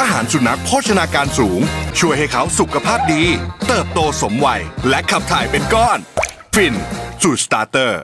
อาหารสุนัขโภชนาการสูง ช่วยให้เขาสุขภาพดี เติบโตสมวัย และขับถ่ายเป็นก้อน ฟินสูตรสตาร์เตอร์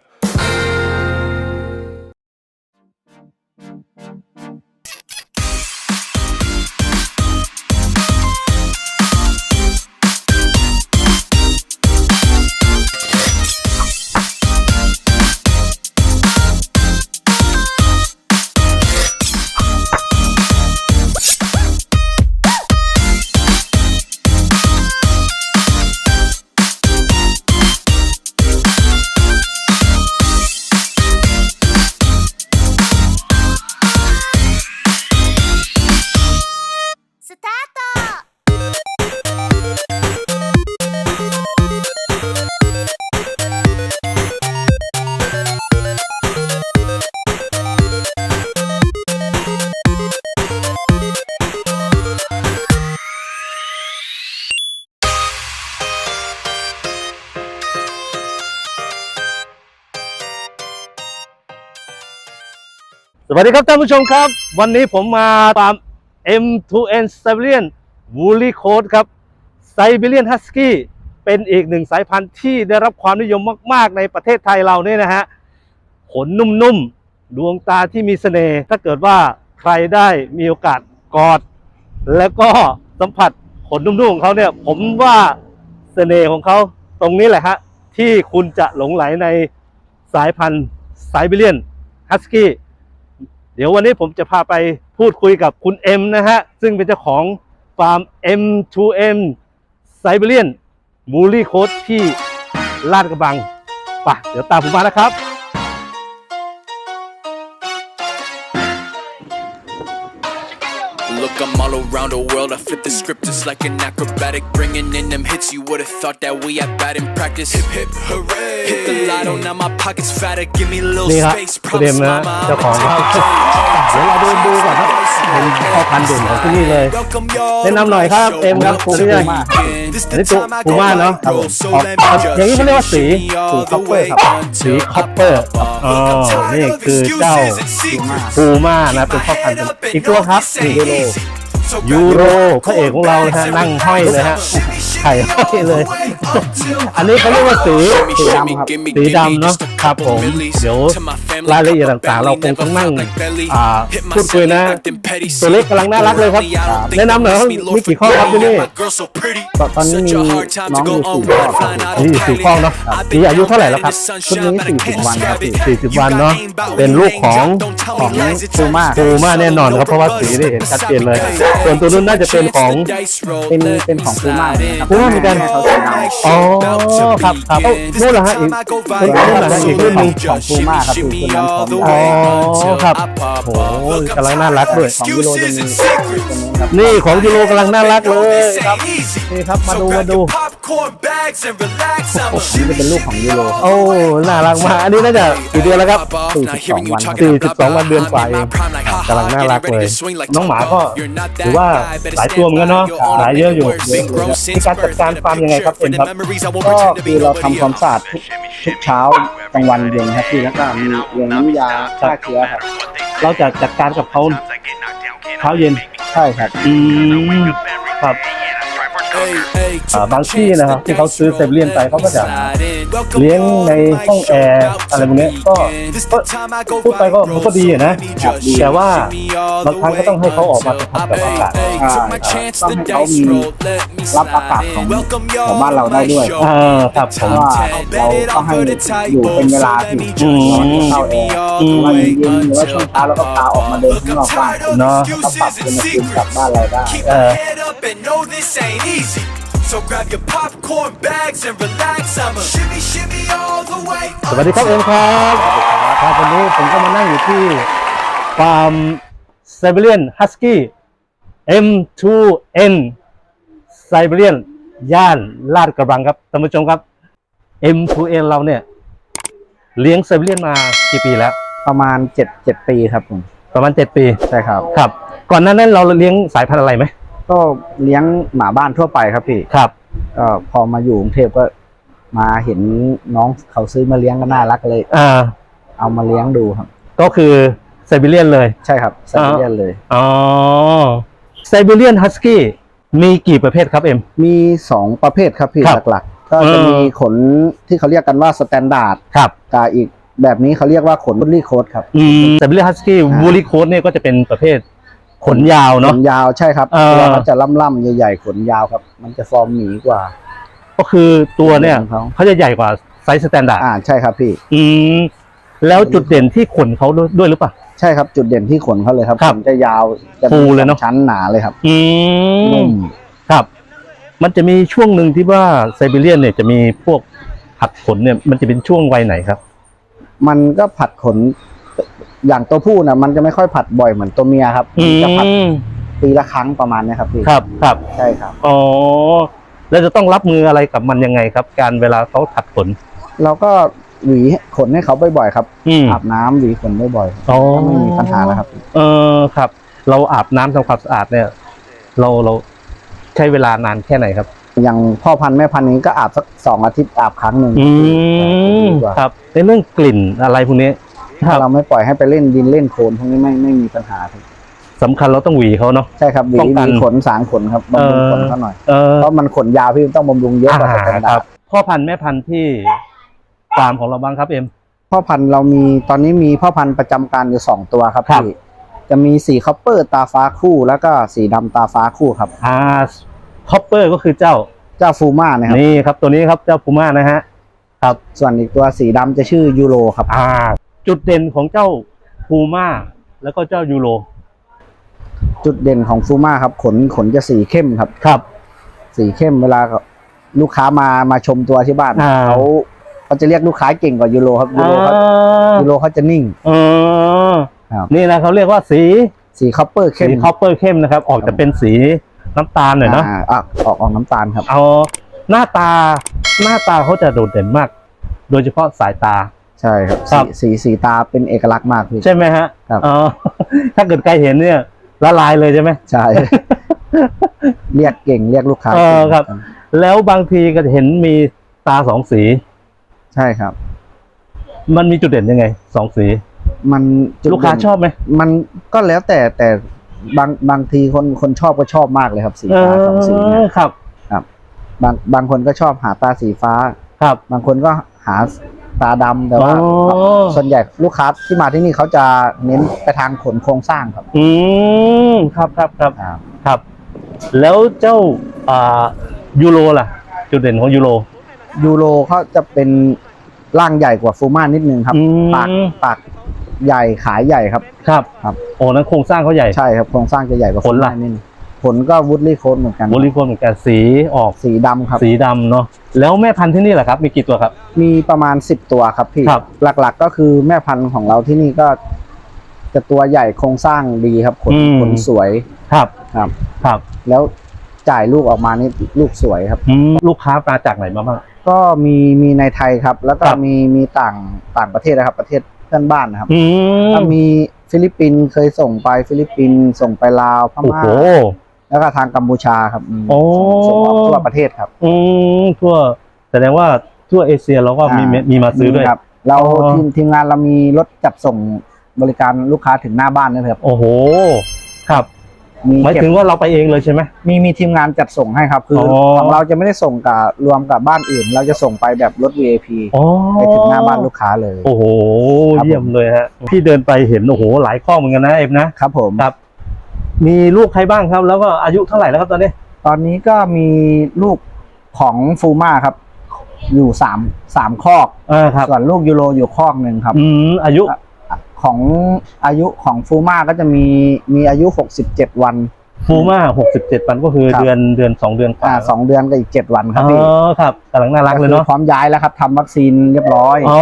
วัสดีครับท่านผู้ชมครับ วันนี้ผมมาฟาม M2N Siberian Woolly Coat ครับ Siberian Husky เป็นอีกหนึ่งสายพันธุ์ที่ได้รับความนิยมมาก ๆ ในประเทศไทยเราเนี่ยนะฮะ ขนนุ่ม ๆ ดวงตาที่มีเสน่ห์ ถ้าเกิดว่าใครได้มีโอกาสกอด แล้วก็สัมผัสขนนุ่ม ๆ ของเขาเนี่ย ผมว่าเสน่ห์ของเขาตรงนี้แหละฮะ ที่คุณจะหลงไหลในสายพันธุ์ Siberian Husky เดี๋ยววันนี้ผมจะพาไปพูดคุยกับคุณเอ็มนะฮะ ซึ่งเป็นเจ้าของฟาร์ม M2M Siberian b u l l y Coat ที่ลาดกระบังไปะเดี๋ยวตามผมมานะครับ Look, I'm all around the world. I flip the script just like an acrobatic. Bringing in them hits, you would've thought that we had bad in practice. Hip hip hooray! Hit the lotto, now my pockets fatter. Give me a little นี่ครับ space. คุณเอ็ม Promise, นะ mama, เจ้าของ I'ma ครับ take เดี๋ยวเราเดินดูก่อนครับ เป็นพ่อพันธุ์เด่นของที่นี่เลย Welcome y'all แนะนำหน่อยครับ to my เอ็มครับ show. ปูที่ไหน This อัน the นี้ตัว time I ปู go ม่าเนาะ viral, so ออก let me อย่างนี้เขาเรียกว่า just สี see me all the way สีคอปเปอร์อ๋อนี่คือเจ้าปูม่านะเป็นพ่อพันธุ์อีกตัวครับนี่ ยูโรพระเอกของเรานะฮะนั่งห้อยเลยฮะไข่ห้อยเลย อันนี้เขาเรียกว่าสีสีดำครับสีดำเนาะครับผมเดี๋ยวรายละเอียดต่างๆ เราคงต้องนั่งอ่าพูดคุยนะตัวเล็กกำลังน่ารักเลยครับ แนะนำหน่อยว่ามีกี่ข้อครับที่นี่ตอนนี้มีน้องอยู่สี่ข้อครับนี่สี่ข้อเนาะสีอายุเท่าไหร่แล้วครับชุดนี้40วันครับพี่สี่สิบวันเนาะเป็นลูกของของปูม่าปูม่าแน่นอนครับเพราะว่าสีนี่เห็นชัดเจนเลยส่วนตัวนู้นน่าจะเป็นของเป็นเป็นของปูม่านะครับปูม่าเหมือนกันให้เขาสีดำอ๋อครับครับเอ้านู่นเหรอฮะอีกคนนู้นเหรอฮะอีกรุ่นหนึ่งของปูม่าครับพี่ตัวนั้นของอ๋อครับโอ้โหกำลังน่ารักด้วยของยูโรจะมีตัวนี้ครับนี่ของยูโรกำลังน่ารักเลยครับนี่ครับมาดูมาดูอันนี้จะเป็นลูกของยูโรโอ้น่ารักมากอันนี้น่าจะกี่เดือนแล้วครับ42วัน42วันเดือนกว่าเองกำลังน่ารักเลยน้องหมาก็รือว่าหลายตัวเหมือนกันเนาะหลายเยอะอยู่มีการจัดการฟาร์มยังไงครับเอ็มครับก็คือเราทำความสะอาดทุกเช้ากลางวันเย็นครับพี่แล้วก็มีเรื่องน้ำยาฆ่าเชื้อครับเราจะจัดการกับเขาเช้าเย็นใช่ครับอืมครับ บางที่นะครับที่เขาซื้อเซเลียนไปเขาก็จะเลี้ยงในห้องแอร์อะไรพวกเนี้ยก็ก็พูดไปก็มันก็ดีอะนะ แต่ว่าบางครั้งก็ต้องให้เขาออกมาสัมผัสกับอากาศใช่ต้องให้เขามีรับอากาศของของบ้านเราได้ด้วยอ่าครับผเพมราะว่าเราต้องให้อยู่เป็นเวลาที่อืมเราจะเข้าแอร์หรือว่าเย็นๆหรือว่าช่วงเช้าเราก็พาออกมาเดินข้างนอกบ้านเนาะก็ปรับอุณหภูมิกลับบ้านเราได้เออ So grab your popcorn bags and relax. I'ma shimmy, shimmy all the way. สวัสดีครับเอ็มครับครับวันนี้ผมก็มานั่งอยู่ที่ฟาร์มไซเบเรียนฮัสกี้ M2N ไซเบเรียนย่านลาดกระบังครับท่านผู้ชมครับ M2N เราเนี่ย เลี้ยงไซเบเรียนมากี่ปีแล้ว ประมาณเจ็ดเจ็ดปีครับผมประมาณ 7 ปี ใช่ครับ ครับ ก่อนหน้านั้นเราเลี้ยงสายพันธุ์อะไรไหม ก็เลี้ยงหมาบ้านทั่วไปครับพี่ครับก็พอมาอยู่กรุงเทพก็มาเห็นน้องเขาซื้อมาเลี้ยงก็น่ารักเลย อ่า เอามาเลี้ยงดูครับ ก็คือไซเบเรียนเลย ใช่ครับไซบีเรียนเลยอ๋อไซบีเรียนฮัสกี้มีกี่ประเภทครับเอ็มมีสองประเภทครับพี่ครับหลักๆ ก็จะเออมีขนที่เขาเรียกกันว่าสแตนดาร์ดครับกับอีกแบบนี้เขาเรียกว่าขนบุลลี่โคดครับอืมไซบีเรียนฮัสกี้อ่าวูลี่โคดเนี่ยก็จะเป็นประเภท ขนยาวขเนาะ นยาวใช่ครับเออ ตัวเขาจะล่ำๆใหญ่ๆขนยาวครับ มันจะฟอร์มหมีกว่าก็คือตัวเนี่ยของเขาเขาจะใหญ่กว่าไซส์สแตนดาร์ดอ่าใช่ครับพี่ อืมแล้วจุดเด่นที่ขนเขาด้วยด้วยหรือเปล่า ใช่ครับจุดเด่นที่ขนเขาเลยครับครับขนจะยาวจะฟูมีเลยเนอะสองชั้นหนาเลยครับอืนุ่มมครับ มันจะมีช่วงหนึ่งที่ว่าไซบีเรียนเนี่ยจะมีพวกผัดขนเนี่ย มันจะเป็นช่วงวัยไหนครับ มันก็ผัดขน อย่างตัวผู้นะมันจะไม่ค่อยผัดบ่อยเหมือนตัวเมียครับอืมันจะผัดมปีละครั้งประมาณเนี้ยครับพี่ครับครับใช่ครับ อ๋อแล้วจะต้องรับมืออะไรกับมันยังไงครับ การเวลาเขาผัดขนเราก็หวีขนให้เขาบ่อยๆครับอืมอาบน้ำหวีขนบ่อยๆอ๋อก็ไม่มีปัญหาแล้วครับเออครับ เราอาบน้ำทำความสะอาดเนี่ย เราเราใช้เวลานานแค่ไหนครับ อย่างพ่อพันธุ์แม่พันธุ์นี้ก็อาบสักสองอาทิตย์อาบครั้งหนึ่งอืมดีกว่า ครับในเรื่องกลิ่นอะไรพวกนี้ค ถ้ารับเราไม่ปล่อยให้ไปเล่นดินเล่นโคลนพวกนี้ไม่ไม่มีปัญหาครับสำคัญเราต้องหวีเขาเนาะ ใช่ครับหวีป้องหกันวีขนสางขนครับบำรุงขนเออเขาหน่อย เออเพราะมันขนยาวพี่ต้องบำรุงเยอะกว่าสแตนคดารัร์บดพ่อพันธุ์แม่พันธุ์ที่ฟาร์มของเราบ้างครับเอ็ม พ่อพันธุ์เรามีตอนนี้มีพ่อพันธุ์ประจำการอยู่สองตัวครับครับ พี่จะมีสีคอปเปอร์ตาฟ้าคู่ แล้วก็สีดำตาฟ้าคู่ครับ อ่าคอปเปอร์ก็คือเจ้า เจ้าฟูม่านะครับ นี่ครับตัวนี้ครับเจ้าพูม่านะฮะครับส่วนอีกตัวสีดำจะชื่อยูโรครับ อ่า จุดเด่นของเจ้าพูม่าแล้วก็เจ้ายูโรจุดเด่นของฟูม่าครับ ขนขนจะสีเข้มครับ ครับ สีเข้มเวลาลูกค้ามามาชมตัวที่บ้านอ่า เขาเขาจะเรียกลูกค้าเก่งกว่ายูโรครับยูโรเขาอ่ายูโรเขาจะนิ่ง เออครับ นี่นะเขาเรียกว่าสีสีคอปเปอร์เข้สีมคอปเปอร์เข้มนะครับ ออกจะเป็นสีน้ำตาลหน่อยเนาะอ่าอะออกออกน้ำตาลครับ เอาหน้าตาหน้าตาเขาจะโดดเด่นมาก โดยเฉพาะสายตา ใช่ครับครัสีบสีสีตาเป็นเอกลักษณ์มากพี่ ใช่ไหมฮะครับ อ๋อ ถ้าเกิดใครเห็นเนี่ยละลายเลยใช่ไหม ใช่ เรียกเก่งเรียกลูกค้าเออเก่งครับ แล้วบางทีก็จะเห็นมีตาสองสี ใช่ครับ มันมีจุดเด่นยังไงสองสี มันจุดลูกค้าเด่นชอบไหมมันก็แล้วแต่แต่บางบางทีคนคนชอบก็ชอบมากเลยครับ สีเอตาสองสีเนี่อยครับ บางบางคนก็ชอบหาตาสีฟ้า ครับ บางคนก็หา ตาดำแต่ว่า อ๋อ ส่วนใหญ่ลูกค้าที่มาที่นี่เขาจะเน้นไปทางขนโครงสร้างครับอืมครับครับครับอ่าครับ แล้วเจ้าอ่ายูโรล่ะ จุดเด่นของยูโร ยูโรเขาจะเป็นร่างใหญ่กว่าฟูม่านิดนึงครับ อืม ปากปากใหญ่ขายใหญ่ครับ ครับ ครับ โอ้นั้นโครงสร้างเขาใหญ่ ใช่ครับโครงสร้างจะใหญ่กว่าขนล่ะ ฟูม่านิดนึง ขนก็วูดลี่โคนเหมือนกันบริโภคเหมือนกันสีออกสีดำครับ สีดำเนาะแล้วแม่พันธุ์ที่นี่แหละครับ มีกี่ตัวครับ มีประมาณสิบตัวครับพี่ครับ หลักๆก็คือแม่พันธุ์ของเราที่นี่ก็ จะตัวใหญ่โครงสร้างดีครับขนอืม ขนสวยครับครับ ครับแล้วจ่ายลูกออกมานี่ลูกสวยครับ อืมลูกค้ามาจากไหนมาบ้าง ก็มีมีในไทยครับ แล้วก็ครับ มีมีต่างต่างประเทศนะครับ ประเทศเพื่อนบ้านนะครับอืมก็มีฟิลิปปินส์เคยส่งไปฟิลิปปินส์ส่งไปลาวพโอ้ม่าโห แล้วก็ทางกัมพูชาครับมีโอ้ ส่งออกทั่วประเทศครับอืมทั่วแสดงว่าทั่วเอเชียเราก็มีอ่ามีมาซื้อด้วย ครับ เราอ๋อ ทีมทีมงานเรามีรถจัดส่งบริการลูกค้าถึงหน้าบ้านด้วยครับโอ้โห ครับมีหมายเก็บถึงว่าเราไปเองเลยใช่ไหม มีมีทีมงานจัดส่งให้ครับ คือออ ของเราจะไม่ได้ส่งกับรวมกับบ้านอื่น เราจะส่งไปแบบรถ VIP อ๋อไปถึงหน้าบ้านลูกค้าเลย โอ้โห ครับผม เยี่ยมเลยฮะพี่เดินไปเห็นโอ้โหหลายข้อเหมือนกันนะเอ็มนะครับผม ครับ มีลูกใครบ้างครับ แล้วก็อายุเท่าไหร่แล้วครับตอนนี้ ตอนนี้ก็มีลูกของฟูม่าครับ อยู่สามสามคอกอ่าครับส่วนลูกยูโรอยู่คอกหนึ่งครับ อืมอายุของอายุของฟูม่าก็จะมีมีอายุ67วันฟูม่าหกสิบเจ็ดวันก็คือครับเดือนเดือนสองเดือนกว่าอ่าสองเดือนกับอีก7วันครับอ๋พี่อครับกำลังน่ารักเลยก็เนาะคือพร้อมย้ายแล้วครับทำวัคซีนเรียบร้อยอ๋อ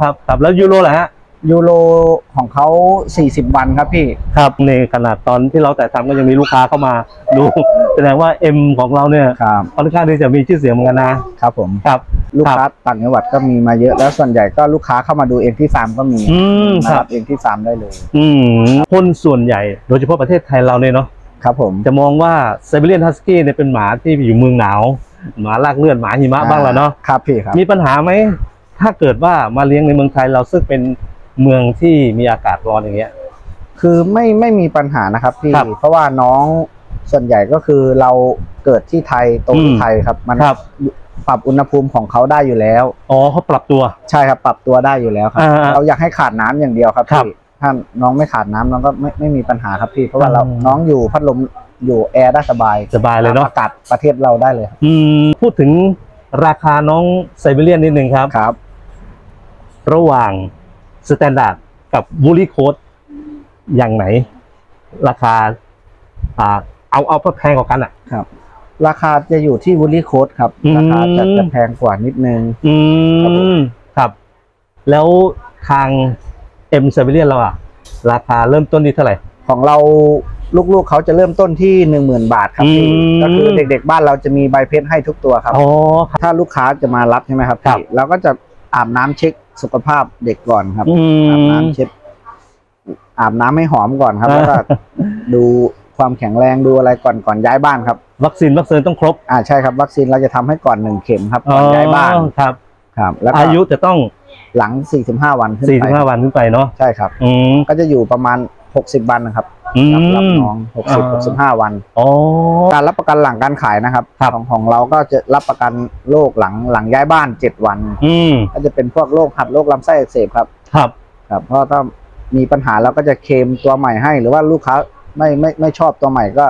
ครับครับแล้วยูโรล่ะฮะ ยูโรของเขา 40 วันครับพี่ ครับในขนาดตอนที่เราแต่ทำก็ยังมีลูกค้าเข้ามาดูแสดงว่าเอ็มของเราเนี่ยครับค่อนข้างที่จะมีชื่อเสียงเหมือนกันนะครับผมครับลูกค้าต่างจังหวัดก็มีมาเยอะแล้วส่วนใหญ่ก็ลูกค้าเข้ามาดูเองที่ฟาร์มก็มีอืมมาครัรับบเองที่ฟาร์มได้เลย อืมคนส่วนใหญ่ โดยเฉพาะประเทศไทยเราเนี่ยเนาะครับผมจะมองว่าไซบีเรียนฮัสกี้เนี่ยเป็นหมาที่อยู่เมืองหนาวหมาลากเลือดหมาหิมะบ้างแล้วเนาะครับพี่ครับมีปัญหาไหมถ้าเกิดว่ามาเลี้ยงในเมืองไทยเราซึ่งเป็น เมืองที่มีอากาศร้อนอย่างเงี้ย คือไม่ไม่มีปัญหานะครับพี่ครับเพราะว่าน้องส่วนใหญ่ก็คือเราเกิดที่ไทยโตอืที่มไทยครับ มันครับ ปรับอุณหภูมิของเขาได้อยู่แล้ว อ๋อเขาปรับตัว ใช่ครับปรับตัวได้อยู่แล้วครับ อ่าเราอยากให้ขาดน้ำอย่างเดียวครับครับพี่ถ้าน้องไม่ขาดน้ำน้องก็ไม่ไม่มีปัญหาครับพี่ เพราะว่าเราอืม น้องอยู่พัดลมอยู่แอร์ได้สบายสบายเลยเนาะอากาศประเทศเราได้เลยครับอืมพูดถึงราคาน้องไซบีเรียนนิดนึงครับ ครับ ระหว่าง สแตนดาร์ดกับบูลี่โคดอย่างไหน ราคาอ่าเอาเอาแพงกว่ากันอะ ครับ ราคาจะอยู่ที่วูลลี่โค้ดครับอืมราคาจะจะแพงกว่านิดนึง อืครับผมมครับ แล้วทางเอ็มไซบีเรียนเราอะ ราคาเริ่มต้นที่เท่าไหร่ ของเราลูกๆเขาจะเริ่มต้นที่หนึ่งหมื่นบาทครับพี่อืมก็คือเด็กๆบ้านเราจะมีใบเพชรให้ทุกตัวครับอ๋อถ้าลูกค้าจะมารับใช่ไหมครับครับพี่เราก็จะอาบน้ำเช็ค สุขภาพเด็กก่อนครับอือาบม น้ำเช็ด อาบน้ำให้หอมก่อนครับ แล้วก็ ดูความแข็งแรงดูอะไรก่อนก่อนย้ายบ้านครับ วัคซีนวัคซีนต้องครบอ่าใช่ครับ วัคซีนเราจะทำให้ก่อนหนึ่งเข็มครับก่อนย้ายบ้านอ๋อครับ ครับ แล้วก็อายุจะต้อง หลัง 45 วันขึ้นไป45 วันขึ้นไปเนาะใช่ครับ อืมก็จะอยู่ประมาณ 60 วันนะครับอื รับรับมน้องอ่า60 65วันอ๋อการรับประกันหลังการขายนะครับครับของของเราก็จะรับประกันโรคหลังหลังย้ายบ้าน7วัน อืมก็จะเป็นพวกโรคหัดโรคลำไส้อักเสบครับ ครับ ครับเพราะถ้ามีปัญหาเราก็จะเคลมตัวใหม่ให้ หรือว่าลูกค้าไม่ไม่ไม่ชอบตัวใหม่ก็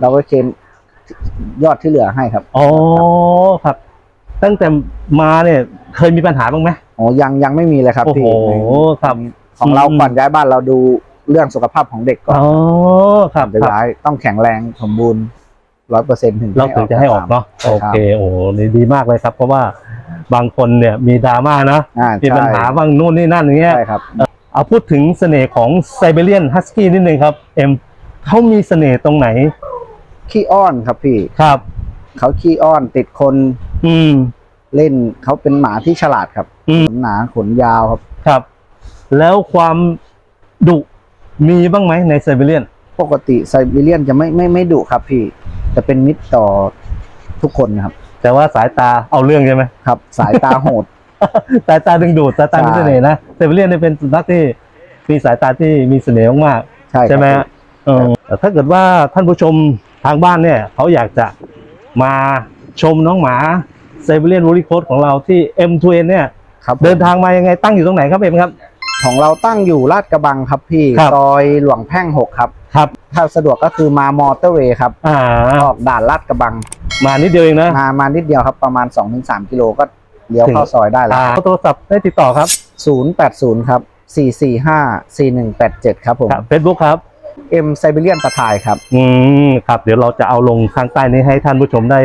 เราก็เคลมยอดที่เหลือให้ครับอ๋อครับ ตั้งแต่มาเนี่ยเคยมีปัญหาบ้างไหมโอ้ยังยังไม่มีเลยครับโอ้พี่โหครับของเราอืมก่อนย้ายบ้านเราดู เรื่องสุขภาพของเด็กก่อนอ๋อครับจะครับย้ายต้องแข็งแรงสมบูรณ์ร้อยเปอร์เซ็นต์ถึงเราถึงจะให้ออกเนาะใช่โอครับเคโอ้โหนี่ดีมากเลยครับ เพราะว่าบางคนเนี่ยมีดราม่านะอ่ามีใช่ปัญหาบางนู่นนี่นั่นอย่างเงี้ยใช่ครับเอาพูดถึงเสน่ห์ของไซเบเรียนฮัสกี้นิดนึงครับ เอ็มเขามีเสน่ห์ตรงไหน ขี้อ้อนครับพี่ครับเขาขี้อ้อนติดคน อืม เล่นเขาเป็นหมาที่ฉลาดครับอืมขนหนาขนยาวครับครับ แล้วความดุ มีบ้างไหมในไซเบเรียน ปกติไซบีเรียนจะไม่ไม่ไม่ดุครับพี่จะเป็นมิตรต่อทุกคนนะครับ แต่ว่าสายตาเอาเรื่องใช่ไหมครับ สายตาโหด สายตาดึงดูดสายตาใช่มีเสน่ห์นะไซเบเรียนเนี่ยเป็นสุนัขที่มีสายตาที่มีเสน่ห์มากใช่ๆครับใช่ไหมฮะเออแต่ถ้าเกิดว่าท่านผู้ชมทางบ้านเนี่ย เขาอยากจะมาชมน้องหมาไซเบเรียนวูริโคดของเราที่ M2N เนี่ย ครับ เดินทางมายังไงตั้งอยู่ตรงไหนครับเอ็มครับ ของเราตั้งอยู่ลาดกระบังครับพี่ครับ ซอยหลวงแพ่งหกครับ ครับ ถ้าสะดวกก็คือมามอเตอร์เวย์ครับอ่า ออกด่านลาดกระบัง มานิดเดียวเองนะ มามานิดเดียวครับประมาณ 2-3 กิโลก็เลี้ยวถึงเข้าซอยได้แล้วอ่าโทรศัพท์ได้ติดต่อครับ080 ครับ 445 4187 ครับผมครับเฟซบุ๊กครับ M ไซบีเรียนตะทายครับ อืมครับ เดี๋ยวเราจะเอาลงข้างใต้นี้ให้ท่านผู้ชมได้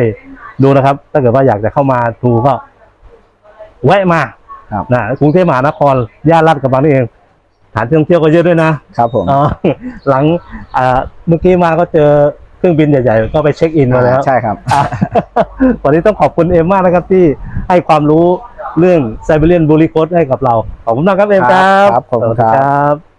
ดูนะครับ ถ้าเกิดว่าอยากจะเข้ามาดูก็ แวะมา ครับนะกรุงเทพมหานครย่านลาดกระบังนี่เองฐานท่องเที่ยวก็เยอะด้วยนะครับผมอ๋อหลังอ่าเมื่อกี้มาก็เจอเครื่องบินใหญ่ๆก็ไปเช็คอินมาแล้วใช่ครับอะวันนี้ต้องขอบคุณเอ็มมากนะครับที่ให้ความรู้เรื่องไซเบเรียนบูริโคดให้กับเรา ขอบคุณมากครับเอ็มครับครับขอบคุณสวัสดีครับครับ